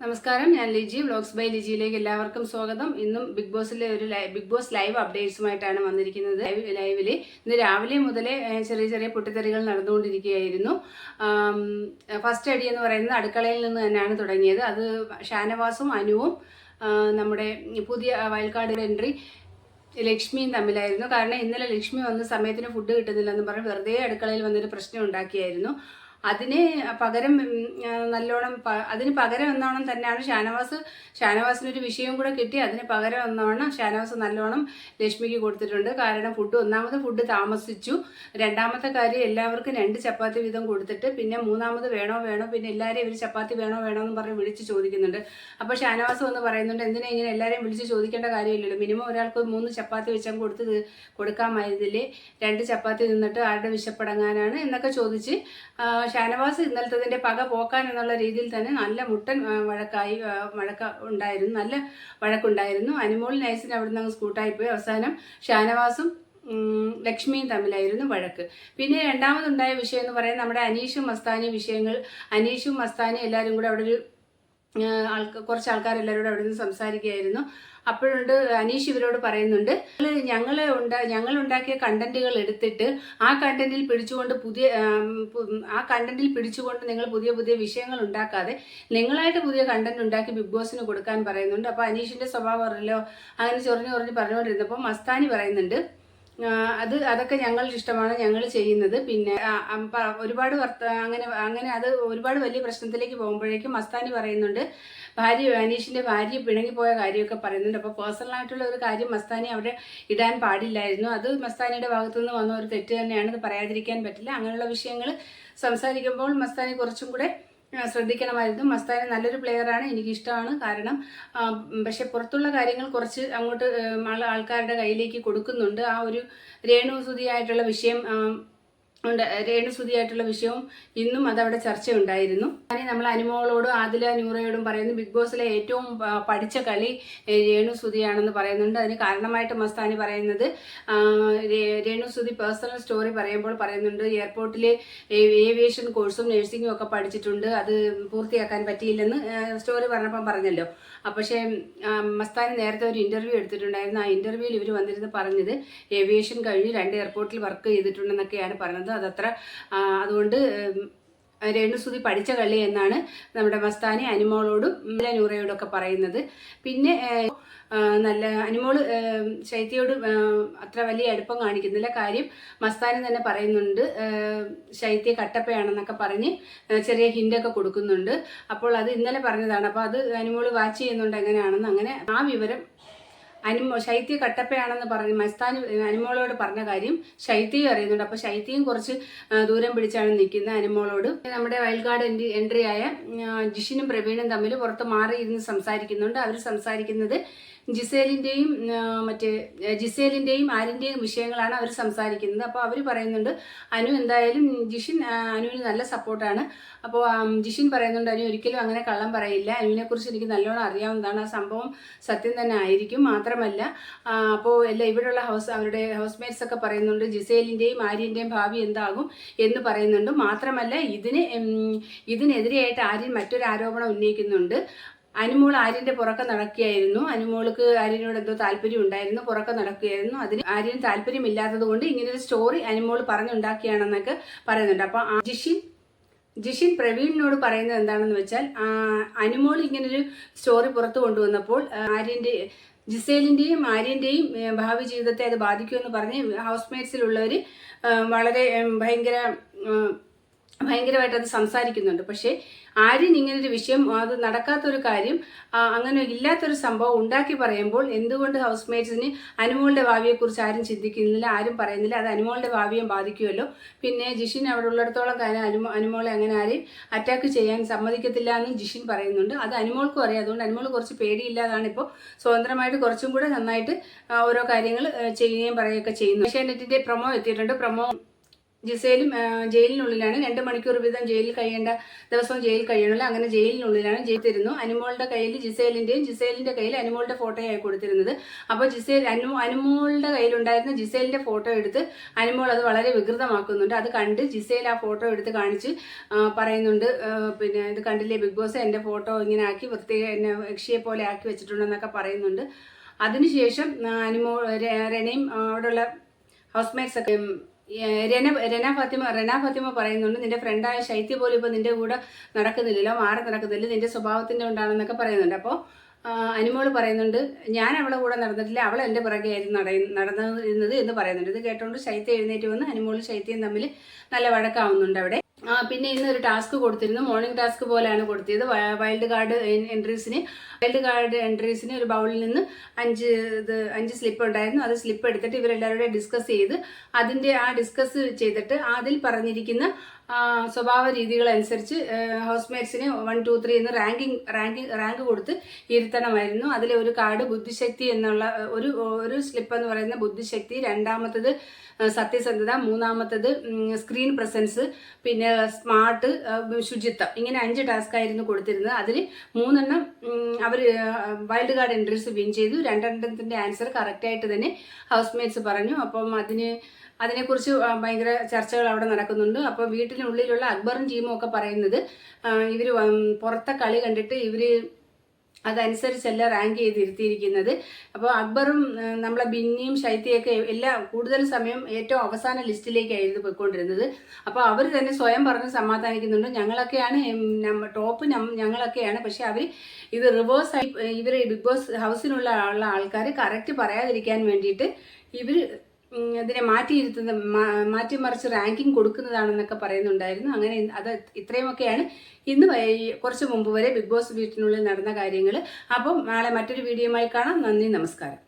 നമസ്കാരം ഞാൻ Liji. Vlogs by ലിജിയിലേക്ക് എല്ലാവർക്കും സ്വാഗതം. ഇന്നും ബിഗ് ബോസിലെ ഒരു ബിഗ് ബോസ് ലൈവ് അപ്ഡേറ്റ്സുമായിട്ടാണ് വന്നിരിക്കുന്നത്. ലൈവിൽ ഇന്ന് രാവിലെ മുതലേ ചെറിയ ചെറിയ പൊട്ടിത്തെറികൾ നടന്നുകൊണ്ടിരിക്കുകയായിരുന്നു. ഫസ്റ്റ് അടി എന്ന് പറയുന്നത് അടുക്കളയിൽ നിന്ന് തന്നെയാണ് തുടങ്ങിയത്. അത് ഷാനവാസും അനുവും നമ്മുടെ പുതിയ വയൽക്കാട് എൻട്രി ലക്ഷ്മിയും തമ്മിലായിരുന്നു. കാരണം ഇന്നലെ ലക്ഷ്മി വന്ന സമയത്തിന് ഫുഡ് കിട്ടുന്നില്ലെന്ന് പറഞ്ഞ് വെറുതെ അടുക്കളയിൽ വന്നൊരു പ്രശ്നം ഉണ്ടാക്കിയായിരുന്നു. അതിന് പകരം നല്ലോണം അതിന് പകരം എന്നോണം തന്നെയാണ് ഷാനവാസ്. ഷാനവാസിനൊരു വിഷയം കൂടെ കിട്ടി. അതിന് പകരം എന്നോണം ഷാനവാസ് നല്ലോണം ലക്ഷ്മിക്ക് കൊടുത്തിട്ടുണ്ട്. കാരണം ഫുഡ് ഒന്നാമത് ഫുഡ് താമസിച്ചു. രണ്ടാമത്തെ കാര്യം എല്ലാവർക്കും രണ്ട് ചപ്പാത്തി വീതം കൊടുത്തിട്ട് പിന്നെ മൂന്നാമത് വേണോ വേണോ പിന്നെ എല്ലാവരെയും ഇവർ ചപ്പാത്തി വേണോ വേണോ എന്ന് പറഞ്ഞ് വിളിച്ച് ചോദിക്കുന്നുണ്ട്. അപ്പോൾ ഷാനവാസ് വന്ന് പറയുന്നുണ്ട് എന്തിനാ ഇങ്ങനെ എല്ലാവരെയും വിളിച്ച് ചോദിക്കേണ്ട കാര്യമില്ലല്ലോ. മിനിമം ഒരാൾക്ക് മൂന്ന് ചപ്പാത്തി വെച്ചാൽ കൊടുത്ത് കൊടുക്കാമായിരുന്നില്ലേ? രണ്ട് ചപ്പാത്തി നിന്നിട്ട് ആരുടെ വിശപ്പടങ്ങാനാണ്? എന്നൊക്കെ ചോദിച്ച് ഷാനവാസ് ഇന്നലത്തതിന്റെ പക പോക്കാൻ എന്നുള്ള രീതിയിൽ തന്നെ നല്ല മുട്ടൻ വഴക്കായി വഴക്ക ഉണ്ടായിരുന്നു നല്ല വഴക്കുണ്ടായിരുന്നു. അനുമോൾ നൈസിന് അവിടുന്ന് അങ്ങ് സ്കൂട്ടായി പോയി. അവസാനം ഷാനവാസും ലക്ഷ്മിയും തമ്മിലായിരുന്നു വഴക്ക്. പിന്നെ രണ്ടാമതുണ്ടായ വിഷയം എന്ന് പറയുന്നത് നമ്മുടെ അനീഷും മസ്താനി വിഷയങ്ങൾ. അനീഷും മസ്താനി എല്ലാവരും കൂടെ അവിടെ ഒരു ആൾക്ക് കുറച്ച് ആൾക്കാരെല്ലാവരോടും അവിടെ നിന്ന് സംസാരിക്കുകയായിരുന്നു. അപ്പോഴുണ്ട് അനീഷ് ഇവരോട് പറയുന്നുണ്ട് ഞങ്ങൾ ഉണ്ടാ ഞങ്ങൾ ഉണ്ടാക്കിയ കണ്ടന്റുകൾ എടുത്തിട്ട് ആ കണ്ടന്റിൽ പിടിച്ചുകൊണ്ട് പുതിയ ആ കണ്ടന്റിൽ പിടിച്ചുകൊണ്ട് നിങ്ങൾ പുതിയ പുതിയ വിഷയങ്ങൾ ഉണ്ടാക്കാതെ നിങ്ങളായിട്ട് പുതിയ കണ്ടന്റ് ഉണ്ടാക്കി ബിഗ് ബോസിന് കൊടുക്കാൻ പറയുന്നുണ്ട്. അപ്പോൾ അനീഷിന്റെ സ്വഭാവം അറിയില്ലോ അങ്ങനെ ചൊറിഞ്ഞു ചൊറിഞ്ഞ് പറഞ്ഞുകൊണ്ടിരുന്നപ്പോൾ മസ്താനി പറയുന്നുണ്ട് അത് അതൊക്കെ ഞങ്ങളുടെ ഇഷ്ടമാണ് ഞങ്ങൾ ചെയ്യുന്നത്. പിന്നെ ഒരുപാട് വർത്ത അങ്ങനെ അങ്ങനെ അത് ഒരുപാട് വലിയ പ്രശ്നത്തിലേക്ക് പോകുമ്പോഴേക്കും മസ്താനി പറയുന്നുണ്ട് ഭാര്യ അനീഷിന്റെ ഭാര്യ പിണങ്ങിപ്പോയ കാര്യമൊക്കെ പറയുന്നുണ്ട്. അപ്പോൾ പേഴ്സണലായിട്ടുള്ള ഒരു കാര്യം മസ്താനി അവിടെ ഇടാൻ പാടില്ലായിരുന്നു. അത് മസ്താനിയുടെ ഭാഗത്തു നിന്ന് വന്ന ഒരു തെറ്റ് തന്നെയാണ് പറയാതിരിക്കാൻ പറ്റില്ല. അങ്ങനെയുള്ള വിഷയങ്ങൾ സംസാരിക്കുമ്പോൾ മസ്താനി കുറച്ചും കൂടെ ശ്രദ്ധിക്കണമായിരുന്നു. മസ്താനി നല്ലൊരു പ്ലെയറാണ് എനിക്കിഷ്ടമാണ്. കാരണം പക്ഷെ പുറത്തുള്ള കാര്യങ്ങൾ കുറച്ച് അങ്ങോട്ട് ആൾക്കാരുടെ കയ്യിലേക്ക് കൊടുക്കുന്നുണ്ട്. ആ ഒരു രേണുസുതിയായിട്ടുള്ള വിഷയം രേണുസുതിയായിട്ടുള്ള വിഷയവും ഇന്നും അതവിടെ ചർച്ചയുണ്ടായിരുന്നു. അങ്ങനെ നമ്മൾ അനുമോളോടും ആദില നൂറയോടും പറയുന്നു ബിഗ് ബോസിലെ ഏറ്റവും പഠിച്ച കളി രേണുസുതിയാണെന്ന് പറയുന്നുണ്ട്. അതിന് കാരണമായിട്ട് മസ്താനി പറയുന്നത് രേണുസുതി പേഴ്സണൽ സ്റ്റോറി പറയുമ്പോൾ പറയുന്നുണ്ട് എയർപോർട്ടിലെ ഏവിയേഷൻ കോഴ്സും നഴ്സിംഗും ഒക്കെ പഠിച്ചിട്ടുണ്ട്. അത് പൂർത്തിയാക്കാൻ പറ്റിയില്ലെന്ന് സ്റ്റോറി പറഞ്ഞപ്പം പറഞ്ഞല്ലോ. പക്ഷേ മസ്താനി നേരത്തെ ഒരു ഇന്റർവ്യൂ എടുത്തിട്ടുണ്ടായിരുന്നു. ആ ഇന്റർവ്യൂവിൽ ഇവർ വന്നിരുന്ന് പറഞ്ഞത് ഏവിയേഷൻ കഴിഞ്ഞ് രണ്ട് എയർപോർട്ടിൽ വർക്ക് ചെയ്തിട്ടുണ്ടെന്നൊക്കെയാണ് പറഞ്ഞത്. അതത്ര അതുകൊണ്ട് രേണുസുതി പഠിച്ച കളി എന്നാണ് നമ്മുടെ മസ്താനി അനിമോളോടും ഉം, നൂറയോടും ഒക്കെ പറയുന്നത് പിന്നെ നല്ല അനുമോൾ ശൈത്യയോട് അത്ര വലിയ അടുപ്പം കാണിക്കുന്നില്ല. കാര്യം മസ്താനി തന്നെ പറയുന്നുണ്ട് ശൈത്യ കട്ടപ്പയാണെന്നൊക്കെ പറഞ്ഞ് ചെറിയ ഹിന്റൊക്കെ കൊടുക്കുന്നുണ്ട്. അപ്പോൾ അത് ഇന്നലെ പറഞ്ഞതാണ്. അപ്പോൾ അത് അനുമോൾ വാച്ച് ചെയ്യുന്നുണ്ട് എങ്ങനെയാണെന്ന്. അങ്ങനെ ആ വിവരം അനിമോ ശൈത്യ കട്ടപ്പയാണെന്ന് പറഞ്ഞ് മസ്താനി അനിമോളോട് പറഞ്ഞ കാര്യം ശൈത്യയും അറിയുന്നുണ്ട്. അപ്പോൾ ശൈത്യയും കുറച്ച് ദൂരം പിടിച്ചാണ് നിൽക്കുന്നത് അനിമോളോട്. നമ്മുടെ വയൽക്കാട് എൻട്രി എൻട്രി ആയ ജിഷിനും പ്രവീണും തമ്മിൽ പുറത്ത് മാറിയിരുന്ന് സംസാരിക്കുന്നുണ്ട്. അവർ സംസാരിക്കുന്നത് ജിസേലിന്റെയും മറ്റേ ജിസേലിന്റെയും ആരിന്റെയും വിഷയങ്ങളാണ് അവർ സംസാരിക്കുന്നത്. അപ്പോൾ അവർ പറയുന്നുണ്ട് അനു എന്തായാലും ജിഷിൻ അനുവിന് നല്ല സപ്പോർട്ടാണ്. അപ്പോൾ ജിഷിൻ പറയുന്നുണ്ട് അനു ഒരിക്കലും അങ്ങനെ കള്ളം പറയില്ല. അനുവിനെക്കുറിച്ച് എനിക്ക് നല്ലോണം അറിയാവുന്നതാണ്. ആ സംഭവം സത്യം തന്നെ ആയിരിക്കും. മാത്രമല്ല അപ്പോൾ എല്ലാ ഇവിടെയുള്ള ഹൗസ് അവരുടെ ഹൗസ് ഒക്കെ പറയുന്നുണ്ട് ജിസേലിന്റെയും ആര്യന്റെയും ഭാവി എന്താകും എന്ന് പറയുന്നുണ്ട്. മാത്രമല്ല ഇതിന് ഇതിനെതിരെയായിട്ട് ആര്യൻ മറ്റൊരു ആരോപണം ഉന്നയിക്കുന്നുണ്ട്. അനുമോൾ ആര്യന്റെ പുറക്കെ നടക്കുകയായിരുന്നു. അനുമോൾക്ക് ആര്യനോട് എന്തോ താല്പര്യം ഉണ്ടായിരുന്നു. പുറക്കെ നടക്കുകയായിരുന്നു. അതിന് ആര്യന് താല്പര്യമില്ലാത്തത് കൊണ്ട് ഇങ്ങനൊരു സ്റ്റോറി അനുമോൾ പറഞ്ഞുണ്ടാക്കിയാണെന്നൊക്കെ പറയുന്നുണ്ട്. അപ്പൊ ജിഷിൻ ജിഷിൻ പ്രവീണിനോട് പറയുന്നത് എന്താണെന്ന് വെച്ചാൽ അനുമോൾ ഇങ്ങനൊരു സ്റ്റോറി പുറത്തു കൊണ്ടുവന്നപ്പോൾ ആര്യന്റെ ജിസേലിന്റെയും ആര്യന്റെയും ഭാവി ജീവിതത്തെ അത് ബാധിക്കുമെന്ന് പറഞ്ഞ് ഹൗസ് മേറ്റ്സിലുള്ളവർ വളരെ ഭയങ്കര ഭയങ്കരമായിട്ട് അത് സംസാരിക്കുന്നുണ്ട്. പക്ഷേ ഇങ്ങനെ ഒരു വിഷയം അത് നടക്കാത്തൊരു കാര്യം അങ്ങനെ ഇല്ലാത്തൊരു സംഭവം ഉണ്ടാക്കി പറയുമ്പോൾ എന്തുകൊണ്ട് ഹൗസ് മേറ്റ്സിന് അനുമോളുടെ ഭാവിയെക്കുറിച്ച് ആരും ചിന്തിക്കുന്നില്ല ആരും പറയുന്നില്ല അത് അനുമോളുടെ ഭാവിയെ ബാധിക്കുമല്ലോ. പിന്നെ ജിഷിൻ അവിടെ ഉള്ളിടത്തോളം കാര്യം അനുമോ അനുമോളെ അങ്ങനെ ആരെയും അറ്റാക്ക് ചെയ്യാൻ സമ്മതിക്കത്തില്ല എന്ന് ജിഷിൻ പറയുന്നുണ്ട്. അത് അനുമോൾക്കും അറിയാം. അതുകൊണ്ട് അനുമോൾ കുറച്ച് പേടിയില്ലാതാണ് ഇപ്പോൾ. സ്വതന്ത്രമായിട്ട് കുറച്ചും കൂടെ നന്നായിട്ട് ഓരോ കാര്യങ്ങൾ ചെയ്യുകയും പറയുകയൊക്കെ ചെയ്യുന്നു. ഏഷ്യാനെറ്റിന്റെ പ്രൊമോ എത്തിയിട്ടുണ്ട്. പ്രൊമോ ജിസേലും ജയിലിനുള്ളിലാണ്. രണ്ട് മണിക്കൂർ വീതം ജയിലിൽ കഴിയേണ്ട ദിവസവും ജയിലിൽ കഴിയണമല്ലോ. അങ്ങനെ ജയിലിനുള്ളിലാണ് ജയിത്തിരുന്നു അനുമോളുടെ കയ്യിൽ ജിസേലിന്റെയും ജിസേലിന്റെ കയ്യിൽ അനുമോളുടെ ആയി കൊടുത്തിരുന്നത്. അപ്പോൾ ജിസേൽ അനു അനുമോളുടെ കയ്യിലുണ്ടായിരുന്ന ജിസേലിന്റെ ഫോട്ടോ എടുത്ത് അനുമോൾ അത് വളരെ വികൃതമാക്കുന്നുണ്ട്. അത് കണ്ട് ജിസേൽ ആ ഫോട്ടോ എടുത്ത് കാണിച്ച് പറയുന്നുണ്ട് പിന്നെ ഇത് കണ്ടില്ലേ ബിഗ് ബോസ് എന്റെ ഫോട്ടോ ഇങ്ങനെ ആക്കി പ്രത്യേക എന്നെ യക്ഷിയെ പോലെ ആക്കി വെച്ചിട്ടുണ്ടെന്നൊക്കെ പറയുന്നുണ്ട്. അതിനുശേഷം അനുമോ രണയും അവിടെയുള്ള ഹൗസ്മേറ്റ്സ് ഒക്കെ രന രന ഫാത്തിമ റന ഫാത്തിമ പറയുന്നുണ്ട് നിന്റെ ഫ്രണ്ടായ ശൈത്യ പോലും ഇപ്പോൾ നിന്റെ കൂടെ നടക്കുന്നില്ലല്ലോ മാറി നടക്കുന്നില്ല നിന്റെ സ്വഭാവത്തിന്റെ ഉണ്ടാണെന്നൊക്കെ പറയുന്നുണ്ട്. അപ്പോൾ അനിമോൾ പറയുന്നുണ്ട് ഞാൻ അവളെ കൂടെ നടന്നിട്ടില്ല അവൾ എന്റെ പുറകെ ആയിരുന്നു നട നടന്നിരുന്നത് എന്ന് പറയുന്നുണ്ട്. ഇത് കേട്ടോണ്ട് ശൈത്യ എഴുന്നേറ്റ് വന്ന് അനിമോളും ശൈത്യയും തമ്മിൽ നല്ല വഴക്കാവുന്നുണ്ട് അവിടെ. ആ, പിന്നെ ഇന്ന് ഒരു ടാസ്ക് കൊടുത്തിരുന്നു. മോർണിംഗ് ടാസ്ക് പോലെയാണ് കൊടുത്തത് വൈൽഡ് കാർഡ് എൻ- എൻട്രീസിന്. വൈൽഡ് കാർഡ് എൻട്രീസിന് ഒരു ബൗളിൽ നിന്ന് അഞ്ച് ഇത് അഞ്ച് സ്ലിപ്പ് ഉണ്ടായിരുന്നു. അത് സ്ലിപ്പ് എടുത്തിട്ട് ഇവരെല്ലാവരും ഡിസ്കസ് ചെയ്ത് അതിന്റെ ആ ഡിസ്കസ് ചെയ്തിട്ട് അതിൽ പറഞ്ഞിരിക്കുന്ന സ്വഭാവ രീതികൾ അനുസരിച്ച് ഹൗസ്മേറ്റ്സിന് വൺ ടു ത്രീ എന്ന് റാങ്കിങ് റാങ്കിങ് റാങ്ക് കൊടുത്ത് ഇരുത്തണമായിരുന്നു. അതിലെ ഒരു കാർഡ് ബുദ്ധിശക്തി എന്നുള്ള ഒരു ഒരു സ്ലിപ്പ് എന്ന് പറയുന്ന ബുദ്ധിശക്തി രണ്ടാമത്തത് സത്യസന്ധത മൂന്നാമത്തത് സ്ക്രീൻ പ്രസൻസ് പിന്നെ സ്മാർട്ട് ശുചിത്വം. ഇങ്ങനെ അഞ്ച് ടാസ്ക് ആയിരുന്നു കൊടുത്തിരുന്നത്. അതിൽ മൂന്നെണ്ണം അവർ വൈൽഡ് കാർഡ് എൻട്രീസ് വിൻ ചെയ്തു. രണ്ടെണ്ണത്തിന്റെ ആൻസർ കറക്റ്റായിട്ട് തന്നെ ഹൗസ്മേറ്റ്സ് പറഞ്ഞു. അപ്പം അതിന് അതിനെക്കുറിച്ച് ഭയങ്കര ചർച്ചകൾ അവിടെ നടക്കുന്നുണ്ട്. അപ്പോൾ വീട്ടിനുള്ളിലുള്ള അക്ബറും ടീമും ഒക്കെ പറയുന്നത് ഇവർ പുറത്തെ കളി കണ്ടിട്ട് ഇവർ അതനുസരിച്ചല്ല റാങ്ക് ചെയ്തിരുത്തിയിരിക്കുന്നത്. അപ്പോൾ അക്ബറും നമ്മളെ ബിന്നിയും ശൈത്യയൊക്കെ എല്ലാ കൂടുതൽ സമയം ഏറ്റവും അവസാന ലിസ്റ്റിലേക്കായിരുന്നു പോയിക്കൊണ്ടിരുന്നത്. അപ്പോൾ അവർ തന്നെ സ്വയം പറഞ്ഞ് സമാധാനിക്കുന്നുണ്ട്. ഞങ്ങളൊക്കെയാണ് ടോപ്പ് ഞങ്ങളൊക്കെയാണ്. പക്ഷെ അവർ ഇത് റിവേഴ്സ് ആയി ഇവർ ബിഗ് ബോസ് ഹൗസിനുള്ള ആൾക്കാർ കറക്റ്റ് പറയാതിരിക്കാൻ വേണ്ടിയിട്ട് ഇവർ ഇതിനെ മാറ്റിയിരുത്തുന്ന മാറ്റിമറിച്ച് റാങ്കിങ് കൊടുക്കുന്നതാണെന്നൊക്കെ പറയുന്നുണ്ടായിരുന്നു. അങ്ങനെ അത് ഇത്രയുമൊക്കെയാണ്. ഇന്ന് കുറച്ച് മുമ്പ് വരെ ബിഗ് ബോസ് വീട്ടിനുള്ളിൽ നടന്ന കാര്യങ്ങൾ അപ്പം നാളെ മറ്റൊരു വീഡിയോയുമായി കാണാം. നന്ദി നമസ്കാരം.